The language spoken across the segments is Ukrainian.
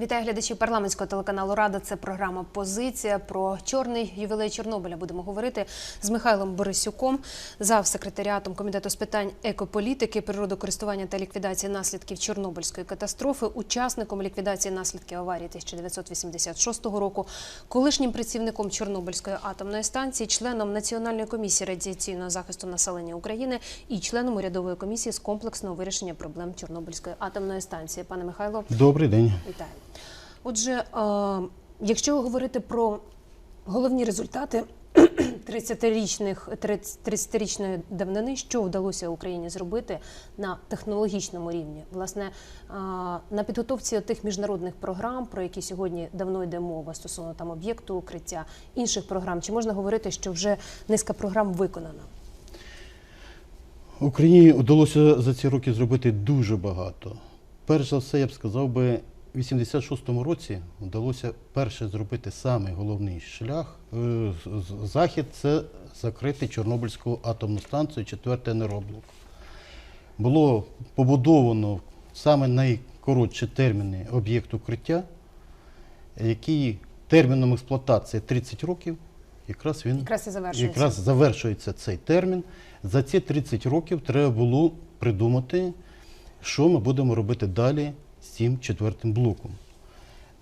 Вітаю глядачів парламентського телеканалу Рада. Це програма Позиція про чорний ювілей Чорнобиля. Будемо говорити з Михайлом Борисюком, завсекретаріатом комітету з питань екополітики, природокористування та ліквідації наслідків Чорнобильської катастрофи, учасником ліквідації наслідків аварії 1986 року, колишнім працівником Чорнобильської атомної станції, членом Національної комісії радіаційного захисту населення України і членом урядової комісії з комплексного вирішення проблем Чорнобильської атомної станції. Пане Михайло, Добрий день. Вітаю. Отже, е, якщо говорити про головні результати 30-річних 30-річної давнини, що вдалося Україні зробити на технологічному рівні, власне, е, на підготовці тих міжнародних програм, про які сьогодні давно йде мова стосовно там об'єкту укриття інших програм, чи можна говорити, що вже низка програм виконана? Україні вдалося за ці роки зробити дуже багато. Перш за все, я б сказав би, 86-му році вдалося перше зробити самий головний шлях, е, захід це закрити Чорнобильську атомну станцію, четвертий енергоблок. Було побудовано саме найкоротші терміни об'єкт укриття, який терміном експлуатації 30 років, якраз він Якраз і завершується. Якраз завершується цей термін. За ці 30 років треба було придумати, що ми будемо робити далі з цим четвертим блоком.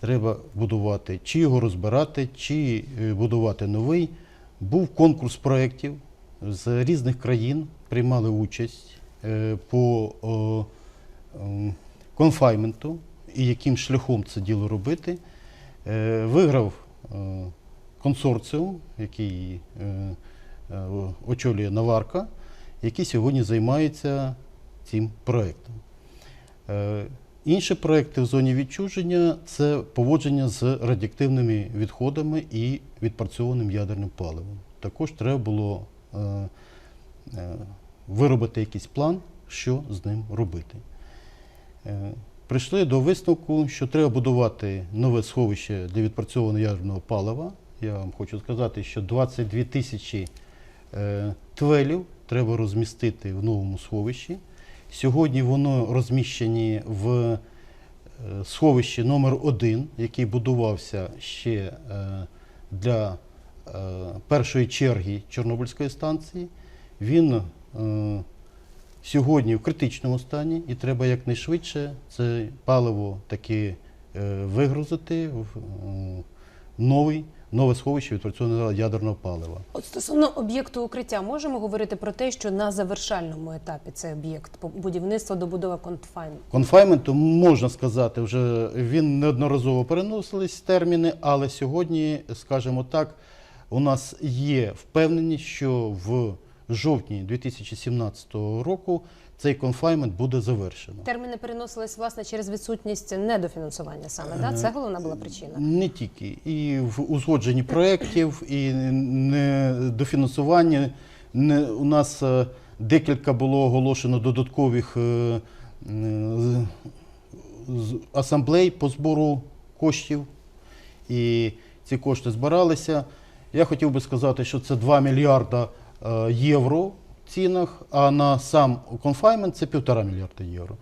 Треба будувати, чи його розбирати, чи е, будувати новий. Був конкурс проєктів з різних країн, приймали участь е, по ем, конфайменту і яким шляхом це діло робити. Е, Виграв консорціум, який очолює Наварка, який сьогодні займається цим проєктом. Інші проекти в зоні відчуження це поводження з радіоактивними відходами і відпрацьованим ядерним паливом. Також треба було е, е, виробити якийсь план, що з ним робити. Е, Прийшли до висновку, що треба будувати нове сховище для відпрацьованого ядерного палива. Я вам хочу сказати, що 22 тисячі е, твелів треба розмістити в новому сховищі. Сьогодні воно розміщені в е, сховищі номер 1 який будувався ще е, для е, першої черги Чорнобильської станції. Він сьогодні в критичному стані і треба якнайшвидше це паливо таки вигрузити в новий, нове сховище відпрацьованого ядерного палива. От стосовно об'єкту укриття, можемо говорити про те, що на завершальному етапі цей об'єкт будівництва добудова контфайн. Конфайменту можна сказати, вже він неодноразово переносились терміни, але сьогодні, скажімо так, у нас є впевненість, що в жовтні 2017 року цей конфаймент буде завершено. Терміни переносились власне через відсутність недофінансування саме. Да? Це головна була причина. Не тільки і в узгодженні проєктів, і недофінансування. Не, у нас е, декілька було оголошено додаткових е, асамблей по збору коштів, і ці кошти збиралися. Я хотів би сказати, що це 2 мільярда е, євро цінах, а на сам конфаймент це 1,5 мільярда євро.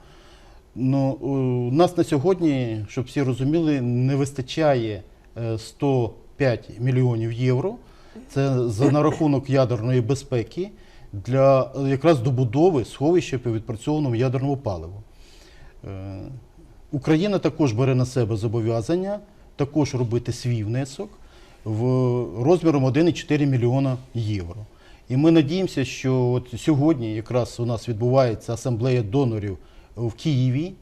Ну, у нас на сьогодні, щоб всі розуміли, не вистачає е, 105 мільйонів євро. Це за на рахунок ядерної безпеки для е, якраз добудови сховища по відпрацьованому ядерному паливу. Е, Україна також бере на себе зобов'язання також робити свій внесок в розміром 1,4 мільйона євро. І ми надіємося, що от сьогодні якраз у нас відбувається асамблея донорів в Києві,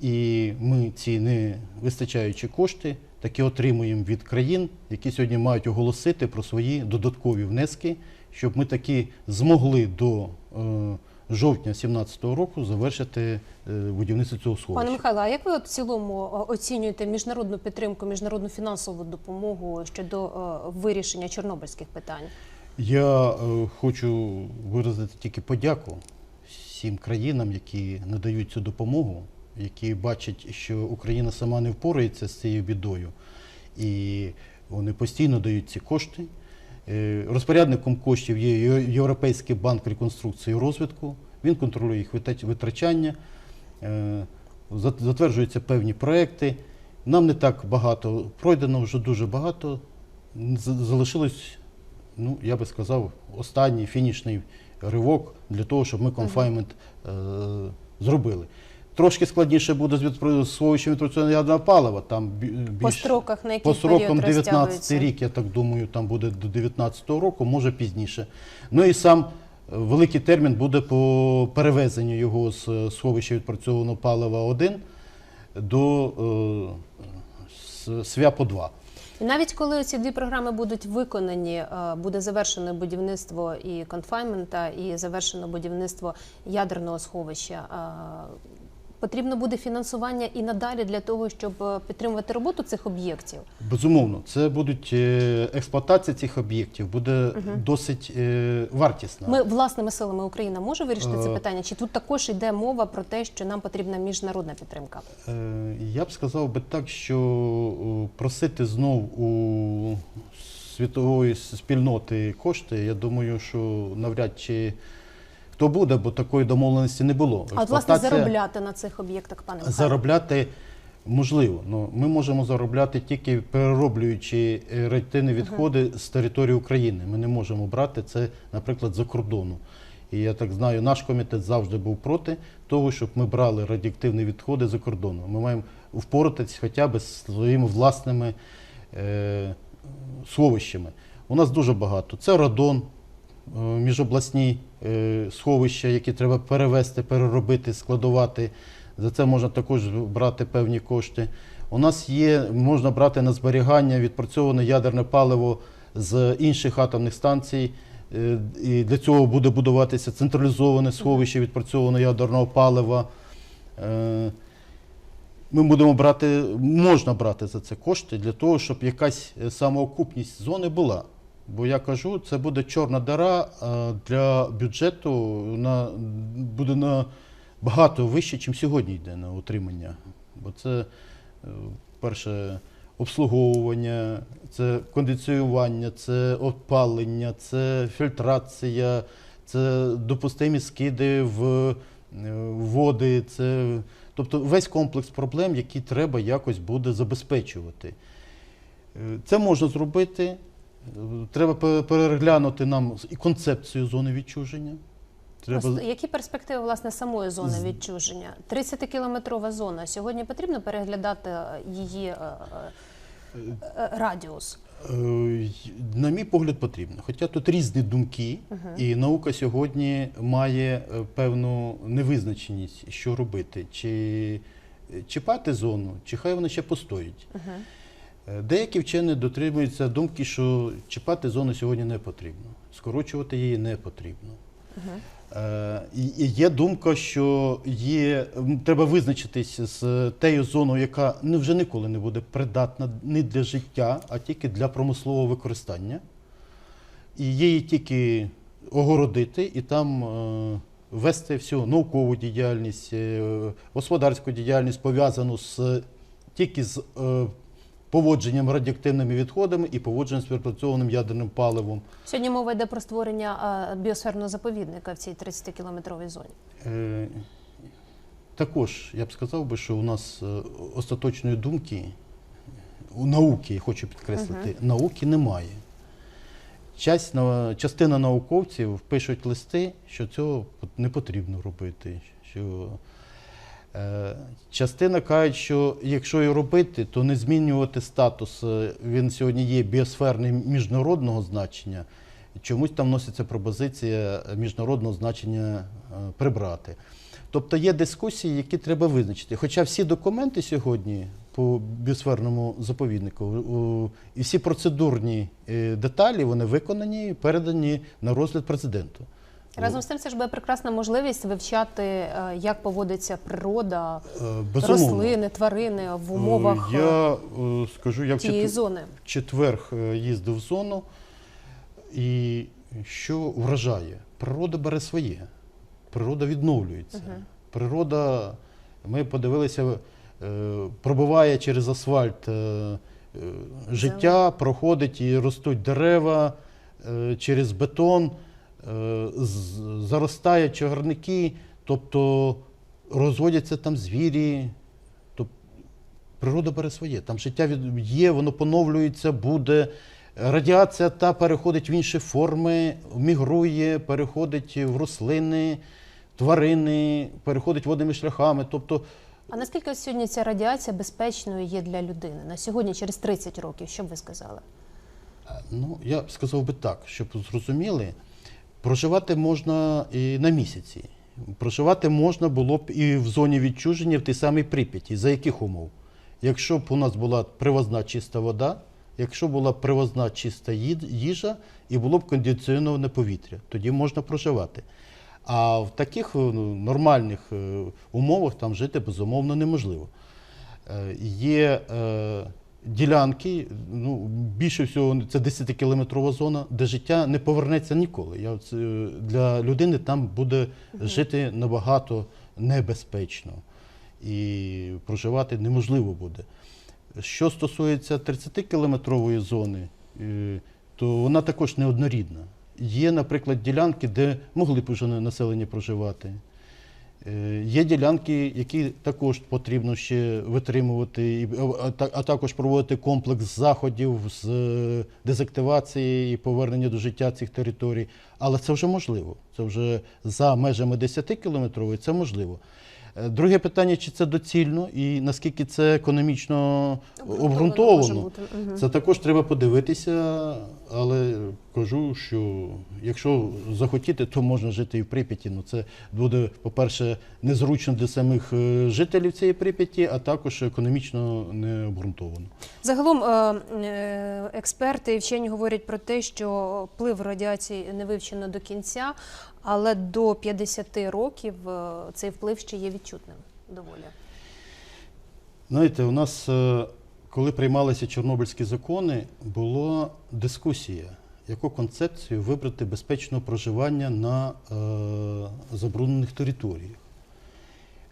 і ми ці не вистачаючі кошти таки отримуємо від країн, які сьогодні мають оголосити про свої додаткові внески, щоб ми таки змогли до е, жовтня 2017 року завершити е, будівництво цього сховища. Пане Михайло, а як ви в цілому оцінюєте міжнародну підтримку, міжнародну фінансову допомогу щодо е, вирішення чорнобильських питань? Я е, хочу виразити тільки подяку всім країнам, які надають цю допомогу, які бачать, що Україна сама не впорається з цією бідою, і вони постійно дають ці кошти. Е, Розпорядником коштів є Європейський банк реконструкції і розвитку. Він контролює їх витрачання, е, затверджуються певні проекти. Нам не так багато пройдено, вже дуже багато. Залишилось, ну, я би сказав, останній фінішний ривок для того, щоб ми конфаймент е, зробили. Трошки складніше буде з сховищем відпрацьованого ядерного палива. Там більш, По строках, на який по срокам період 19 рік, я так думаю, там буде до 19 року, може пізніше. Ну і сам е, великий термін буде по перевезенню його з е, сховища відпрацьованого палива 1 до е, СВЯПО 2. І навіть коли ці дві програми будуть виконані, е, буде завершено будівництво і конфаймента, і завершено будівництво ядерного сховища. Потрібно буде фінансування і надалі для того, щоб е, підтримувати роботу цих об'єктів. Безумовно, це будуть е, експлуатація цих об'єктів буде досить е, вартісна. Ми власними силами Україна може вирішити це питання? Чи тут також йде мова про те, що нам потрібна міжнародна підтримка? Я б сказав би так, що просити знов у світової спільноти кошти, я думаю, що навряд чи хто буде, бо такої домовленості не було. А от, власне заробляти на цих об'єктах, пане Михайло? Заробляти можливо, але ми можемо заробляти тільки перероблюючи е, радіоактивні відходи з території України. Ми не можемо брати це, наприклад, за кордону. І я так знаю, наш комітет завжди був проти того, щоб ми брали радіоактивні відходи за кордону. Ми маємо впоратися хоча б з своїми власними е, сховищами. У нас дуже багато. Це радон, міжобласні е, сховища, які треба перевести, переробити, складувати. За це можна також брати певні кошти. У нас є, можна брати на зберігання відпрацьоване ядерне паливо з інших атомних станцій. Е, І для цього буде будуватися централізоване сховище відпрацьованого ядерного палива. Е, Ми будемо брати, можна брати за це кошти для того, щоб якась е, самоокупність зони була. Бо я кажу, це буде чорна дара е, для бюджету на буде на багато вище, ніж сьогодні йде на утримання. Бо це е, перше обслуговування, це кондиціювання, це опалення, це фільтрація, це допустимі скиди в е, води. Це, тобто весь комплекс проблем, які треба якось буде забезпечувати. Це можна зробити. Треба переглянути нам і концепцію зони відчуження. Треба... Які перспективи власне самої зони відчуження? 30-кілометрова зона. Сьогодні потрібно переглядати е, її е, е, радіус. На мій погляд, потрібно. Хоча тут різні думки, і наука сьогодні має певну невизначеність, що робити, чи чіпати зону, чи хай вона ще постоїть. Е, Деякі вчені дотримуються думки, що чіпати зону сьогодні не потрібно, скорочувати її не потрібно. Е, і- і Є думка, що є, треба визначитись з тією зоною, яка вже ніколи не буде придатна не для життя, а тільки для промислового використання. І її тільки огородити і там е, вести всю наукову діяльність, е, господарську діяльність пов'язану з тільки з е, поводженням радіоактивними відходами і поводженням з відпрацьованим ядерним паливом. Сьогодні мова йде про створення біосферного заповідника в цій 30-кілометровій зоні. Е, Також я б сказав би, що у нас е, остаточної думки у науки, я хочу підкреслити, науки немає. Частина науковців пишуть листи, що цього не потрібно робити. Що, частина кажуть, що якщо і робити, то не змінювати статус. Е, Він сьогодні є біосферний міжнародного значення. Чомусь там носиться пропозиція міжнародного значення е, прибрати. Тобто є дискусії, які треба визначити. Хоча всі документи сьогодні по біосферному заповіднику і всі процедурні е, деталі вони виконані і передані на розгляд президенту. Разом з тим, це ж буде прекрасна можливість вивчати, е, як поводиться природа, Е, Безумовно. рослини, тварини в умовах Е, е, Я скажу, я в зони. в четвер е, їздив в зону, і що вражає? Природа бере своє, природа відновлюється. Природа, ми подивилися, пробиває через асфальт життя, проходить і ростуть дерева через бетон, заростають чагарники, тобто розводяться там звірі. Тоб- природа бере своє. Там життя є, воно поновлюється, буде. Радіація та переходить в інші форми, мігрує, переходить в рослини, тварини, переходить водними шляхами. Тобто А наскільки сьогодні ця радіація безпечною є для людини? На сьогодні, через 30 років, що б ви сказали? Ну, я б сказав би так, щоб зрозуміли, проживати можна і на місяці. Проживати можна було б і в зоні відчуження в тій самій Прип'яті. За яких умов? Якщо б у нас була привозна чиста вода, якщо була привозна чиста їжа і було б кондиціоноване повітря, тоді можна проживати. А в таких е, ну, нормальних е, умовах там жити безумовно неможливо. Е, Є ділянки, ну, більше всього це 10-кілометрова зона, де життя не повернеться ніколи. Я, е, для людини там буде жити набагато небезпечно і проживати неможливо буде. Що стосується 30-кілометрової зони, е, то вона також неоднорідна. Є, наприклад, ділянки, де могли б уже населення проживати. Е, Є ділянки, які також потрібно ще витримувати, а також проводити комплекс заходів з е, дезактивації і повернення до життя цих територій. Але це вже можливо. Це вже за межами 10 кілометрової це можливо. Е, Друге питання, чи це доцільно і наскільки це економічно обґрунтовано. Це також треба подивитися, але кажу, що якщо захотіти, то можна жити і в Прип'яті. Ну це буде, по-перше, незручно для самих е, жителів цієї Прип'яті, а також економічно не обґрунтовано. Загалом е, е, експерти і вчені говорять про те, що вплив радіації не вивчено до кінця, але до 50 років цей вплив ще є відчутним доволі. Знаєте, у нас, коли приймалися чорнобильські закони, була дискусія, яку концепцію вибрати безпечного проживання на е, забруднених територіях.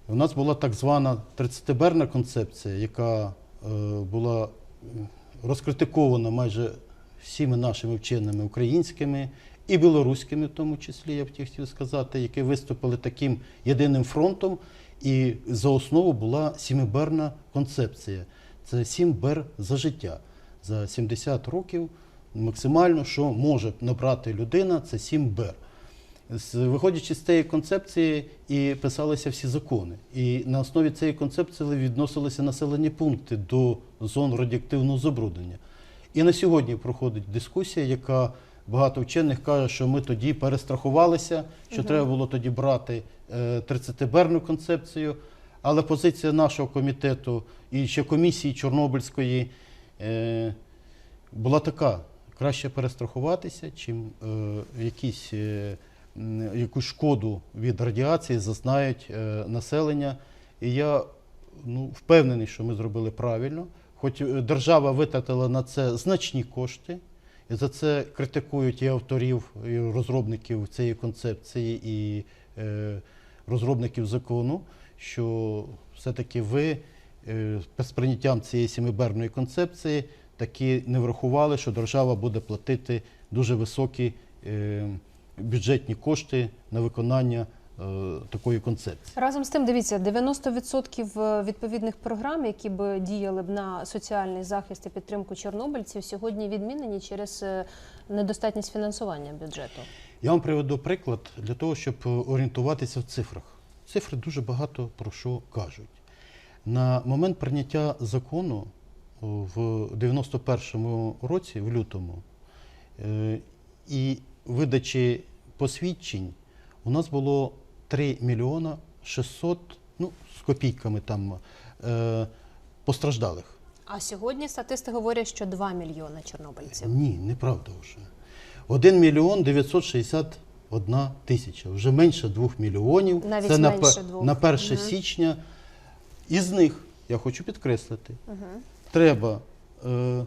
У нас була так звана 30-берна концепція, яка е, була розкритикована майже всіми нашими вченими українськими і білоруськими, в тому числі, я б хотів сказати, які виступили таким єдиним фронтом. І за основу була сімиберна концепція. Це сім бер за життя. За 70 років максимально, що може набрати людина, це сім бер. Виходячи з цієї концепції, і писалися всі закони. І на основі цієї концепції відносилися населені пункти до зон радіоактивного забруднення. І на сьогодні проходить дискусія, яка багато вчених каже, що ми тоді перестрахувалися, що треба було тоді брати е, 30-берну концепцію. Але позиція нашого комітету і ще комісії Чорнобильської е, була така: краще перестрахуватися, чим е, якісь, е, якусь шкоду від радіації зазнають е, населення. І я ну, впевнений, що ми зробили правильно. Хоч держава витратила на це значні кошти, і за це критикують і авторів, і розробників цієї концепції, і е, розробників закону, що все-таки ви е, з прийняттям цієї сімиберної концепції таки не врахували, що держава буде платити дуже високі е, бюджетні кошти на виконання е, такої концепції. Разом з тим, дивіться, 90% відповідних програм, які б діяли б на соціальний захист і підтримку чорнобильців, сьогодні відмінені через е, недостатність фінансування бюджету. Я вам приведу приклад для того, щоб е, орієнтуватися в цифрах. Цифри дуже багато про що кажуть. На момент прийняття закону в 91-му році, в лютому, е, і видачі посвідчень у нас було 3 мільйона 600, ну, з копійками там, е, постраждалих. А сьогодні статисти говорять, що 2 мільйони чорнобильців. Ні, неправда вже. 1 мільйон 961 тисяча. Вже менше 2 мільйонів. Навіть Це на, менше пе- двох. на 1 Мгм. січня. Із них, я хочу підкреслити, Угу. Треба е,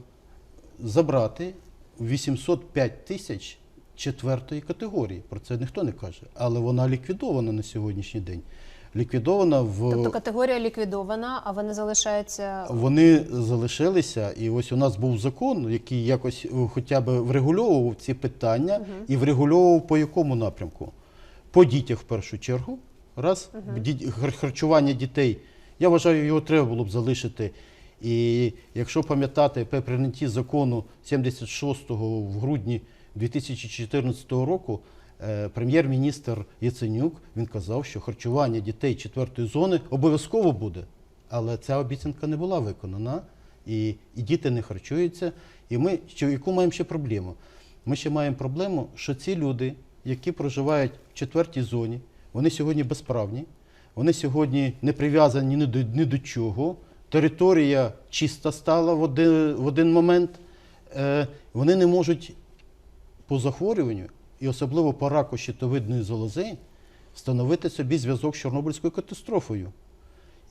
забрати 805 тисяч четвертої категорії. Про це ніхто не каже. Але вона ліквідована на сьогоднішній день. Ліквідована в. Тобто категорія ліквідована, а вони залишаються Вони залишилися, і ось у нас був закон, який якось е, хоча б врегульовував ці питання і врегульовував по якому напрямку? По дітях в першу чергу. Раз, хар- харчування дітей. Я вважаю, його треба було б залишити. І якщо пам'ятати при прийнятті закону 76-го в грудні 2014 року, е, прем'єр-міністр Яценюк він казав, що харчування дітей четвертої зони обов'язково буде. Але ця обіцянка не була виконана, і, і діти не харчуються. І ми що, яку маємо ще проблему? Ми ще маємо проблему, що ці люди, які проживають в четвертій зоні, вони сьогодні безправні, вони сьогодні не прив'язані ні до, ні до чого. Територія чиста стала в один, в один момент. Е, вони не можуть по захворюванню, і особливо по раку щитовидної залози, встановити собі зв'язок з Чорнобильською катастрофою.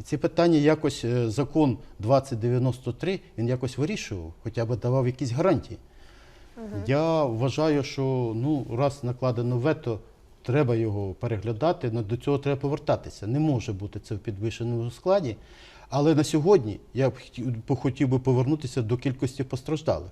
І ці питання якось е, закон 2093 він якось вирішував, хоча б давав якісь гарантії. Я вважаю, що ну, раз накладено вето, треба його переглядати, но до цього треба повертатися. Не може бути це в підвищеному складі. Але на сьогодні я б хотів, би повернутися до кількості постраждалих.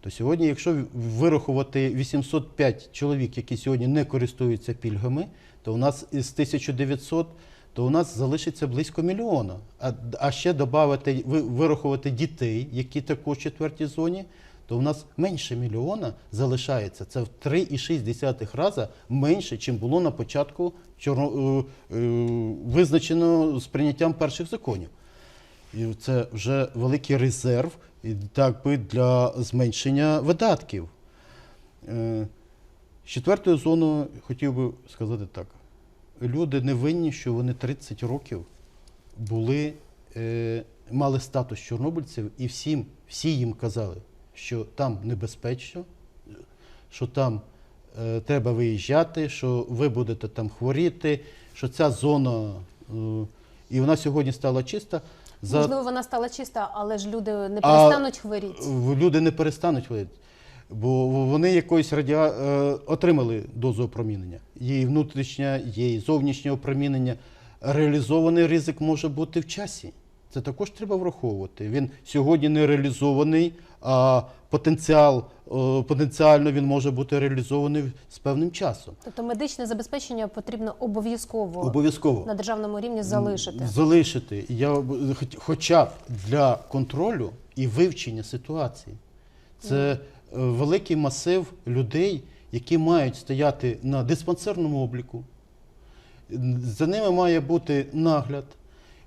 То сьогодні, якщо вирахувати 805 чоловік, які сьогодні не користуються пільгами, то у нас із 1900 то у нас залишиться близько мільйона. А, а ще додати, вирахувати дітей, які також в четвертій зоні, то у нас менше мільйона залишається. Це в 3,6 рази менше, чим було на початку е, е, визначено з прийняттям перших законів. І це вже великий резерв так би для зменшення видатків. Е, четвертою зоною хотів би сказати так. Люди не винні, що вони 30 років були, е, мали статус чорнобильців, і всім, всі їм казали, що там небезпечно, що там е, треба виїжджати, що ви будете там хворіти, що ця зона, і вона сьогодні стала чиста. За Можливо, вона стала чиста, але ж люди не А, перестануть хворіти. люди не перестануть хворіти, бо вони якоїсь радіа... е, отримали дозу опромінення. Є і внутрішнє, є і зовнішнє опромінення. Реалізований ризик може бути в часі. Це також треба враховувати. Він сьогодні не реалізований, а потенціал, е, потенціально він може бути реалізований з певним часом. Тобто медичне забезпечення потрібно обов'язково Обов'язково. на державному рівні залишити. Залишити. Я хоча б для контролю і вивчення ситуації. Це е, великий масив людей, які мають стояти на диспансерному обліку. За ними має бути нагляд,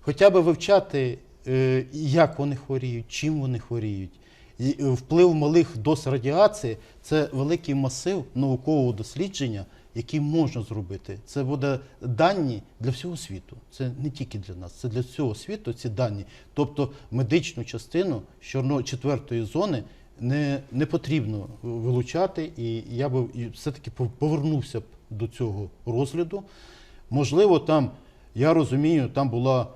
хоча б вивчати, е, як вони хворіють, чим вони хворіють. І е, вплив малих доз радіації це великий масив наукового дослідження, який можна зробити. Це буде дані для всього світу. Це не тільки для нас, це для всього світу ці дані. Тобто медичну частину з чорно- четвертої зони не, не потрібно вилучати, і я би все-таки повернувся б до цього розгляду. Можливо, там, я розумію, там була е,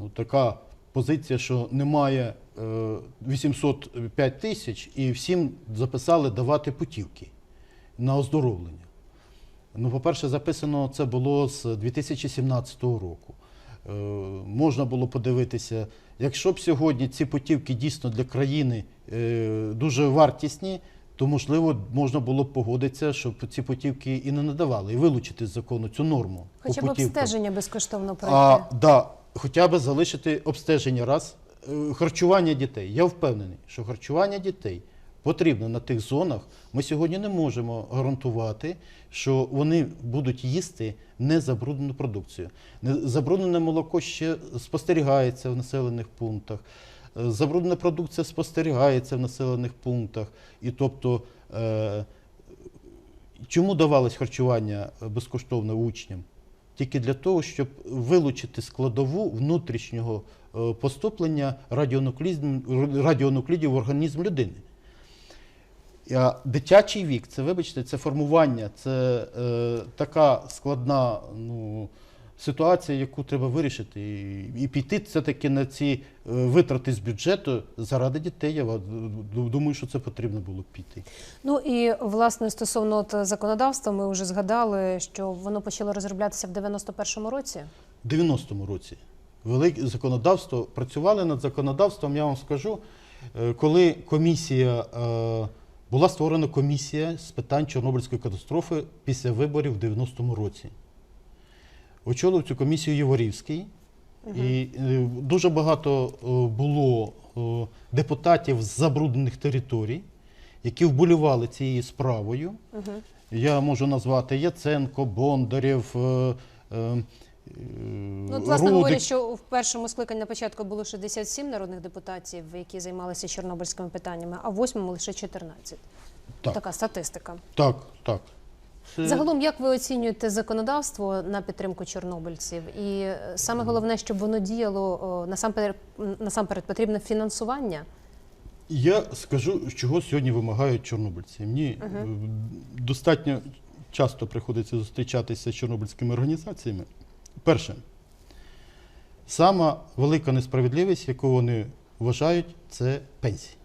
ну, така позиція, що немає 805 тисяч, і всім записали давати путівки на оздоровлення. Ну, по-перше, записано це було з 2017 року. Е, можна було подивитися, якщо б сьогодні ці путівки дійсно для країни е, дуже вартісні, то можливо можна було б погодитися, щоб ці путівки і не надавали, і вилучити з закону цю норму. Хоча б обстеження безкоштовно пройти. А, да, хоча б залишити обстеження раз. Е, Харчування дітей. Я впевнений, що харчування дітей потрібно на тих зонах. Ми сьогодні не можемо гарантувати, що вони будуть їсти незабруднену продукцію. Забруднене молоко ще спостерігається в населених пунктах. Е, Забруднена продукція спостерігається в населених пунктах. І тобто, е, чому давалось харчування е, безкоштовно учням? Тільки для того, щоб вилучити складову внутрішнього поступлення радіонуклідів, в організм людини. Дитячий вік, це, вибачте, це формування, це е, така складна ну, ситуація, яку треба вирішити. І, і піти все-таки на ці е, витрати з бюджету заради дітей. Я думаю, що це потрібно було б піти. Ну і власне стосовно от законодавства, ми вже згадали, що воно почало розроблятися в 91-му році. В 90-му році велике законодавство працювали над законодавством, я вам скажу, е, коли комісія е, була створена комісія з питань Чорнобильської катастрофи після виборів в 90-му році. Очолив цю комісію Єворівський, І е, дуже багато було депутатів з забруднених територій, які вболівали цією справою. Я можу назвати Яценко, Бондарєв. Ну, власне, Рудик. говорять, що в першому скликанні на початку було 67 народних депутатів, які займалися чорнобильськими питаннями, а в восьмому лише 14. Так. Така статистика. Так, так. Це- Загалом, як ви оцінюєте законодавство на підтримку чорнобильців? І е, саме головне, щоб воно діяло насамперед, насамперед потрібне фінансування. Я скажу, чого сьогодні вимагають чорнобильці. Мені е, достатньо часто приходиться зустрічатися з чорнобильськими організаціями. Перше, сама велика несправедливість, яку вони вважають, це пенсії.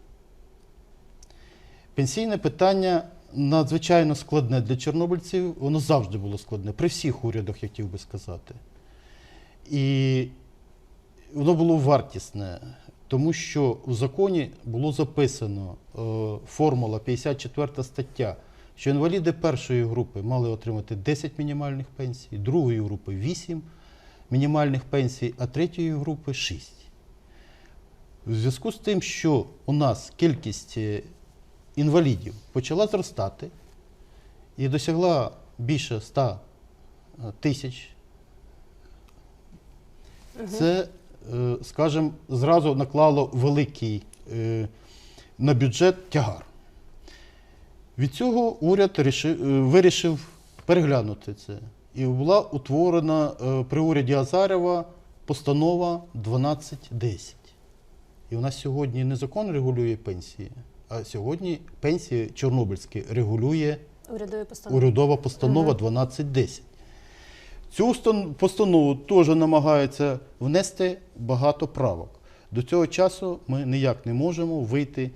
Пенсійне питання надзвичайно складне для чорнобильців, воно завжди було складне, при всіх урядах, я хотів би сказати. І воно було вартісне, тому що в законі було записано е, формула 54 стаття, що інваліди першої групи мали отримати 10 мінімальних пенсій, другої групи 8 мінімальних пенсій, а третьої групи 6. В зв'язку з тим, що у нас кількість е, інвалідів почала зростати і досягла більше 100 тисяч це, е, скажімо, зразу наклало великий е, на бюджет тягар. Від цього уряд е, вирішив переглянути це. І була утворена е, при уряді Азарєва постанова 1210. І у нас сьогодні не закон регулює пенсії, а сьогодні пенсії чорнобильські регулює Урядові постанови. урядова постанова 1210. Цю постанову теж намагаються внести багато правок. До цього часу ми ніяк не можемо вийти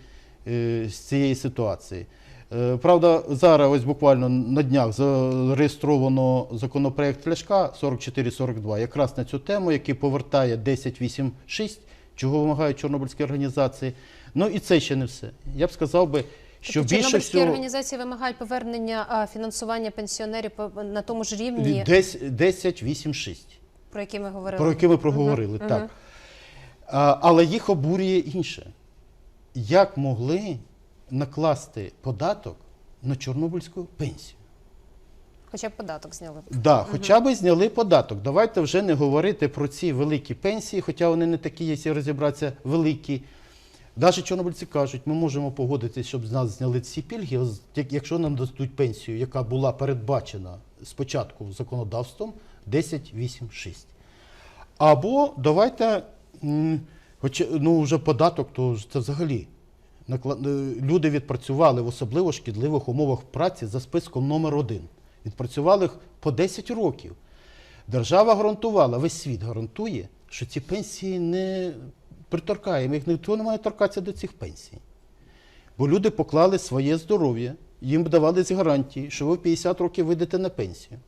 е, з цієї ситуації. Е, Правда, зараз ось буквально на днях зареєстровано законопроект Ляшка 4442, якраз на цю тему, який повертає 1086, чого вимагають чорнобильські організації. Ну і це ще не все. Я б сказав би, що Тобто більше чорнобильські всього організації вимагають повернення фінансування пенсіонерів на тому ж рівні, десь 1086. про які ми говорили. про яке ми проговорили, Мгм, так. мгм. А, але їх обурює інше. Як могли накласти податок на чорнобильську пенсію? Хоча б податок зняли. Да, хоча б зняли податок. Давайте вже не говорити про ці великі пенсії, хоча вони не такі, якщо розібратися, великі. Навіть чорнобильці кажуть, ми можемо погодитися, щоб з нас зняли ці пільги, якщо нам дадуть пенсію, яка була передбачена спочатку законодавством 10.8.6. Або давайте, хоч, ну вже податок, то це взагалі. Е, Люди відпрацювали в особливо шкідливих умовах праці за списком номер один. Відпрацювали їх по 10 років. Держава гарантувала, весь світ гарантує, що ці пенсії не приторкаємо. Їх ніхто не має торкатися до цих пенсій. Бо люди поклали своє здоров'я, їм давались гарантії, що ви в 50 років вийдете на пенсію,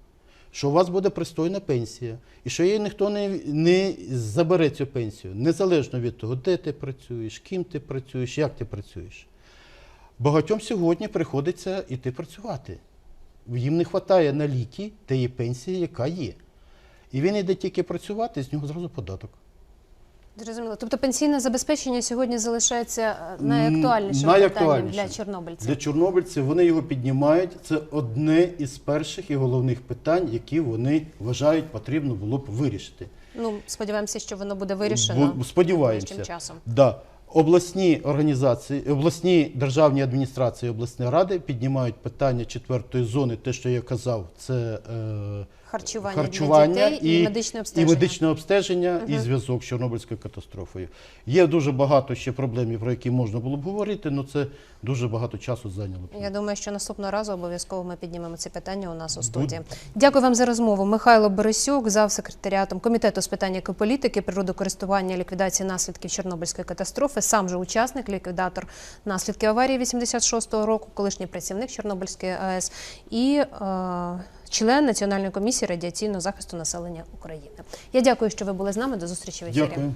що у вас буде пристойна пенсія, і що її ніхто не, не забере цю пенсію, незалежно від того, де ти працюєш, ким ти працюєш, як ти працюєш. Багатьом сьогодні приходиться йти працювати. Їм не вистачає на ліки тієї пенсії, яка є. І він йде тільки працювати, з нього зразу податок. Зрозуміло. Тобто пенсійне забезпечення сьогодні залишається е, найактуальнішим М, питанням для чорнобильців. Для чорнобильців вони його піднімають. Це одне із перших і головних питань, які вони вважають потрібно було б вирішити. Ну, сподіваємося, що воно буде вирішено Бо- Сподіваємося. часом. Да. Обласні організації, обласні державні адміністрації, обласні ради піднімають питання четвертої зони. Те, що я казав, це е, Харчування, харчування для дітей і, медичне і обстеження. медичне обстеження і зв'язок з Чорнобильською катастрофою. Є дуже багато ще проблем, про які можна було б говорити, але це дуже багато часу зайняло. Я думаю, що наступного разу обов'язково ми піднімемо ці питання у нас у студії. Дякую вам за розмову. Михайло Борисюк, зав секретаріатом комітету з питань екополітики, природокористування, ліквідації наслідків Чорнобильської катастрофи. Сам же учасник, ліквідатор наслідків аварії 86-го року, колишній працівник Чорнобильської АЕС і е, член Національної комісії радіаційного захисту населення України. Я дякую, що ви були з нами. До зустрічі в ефірі. Дякую.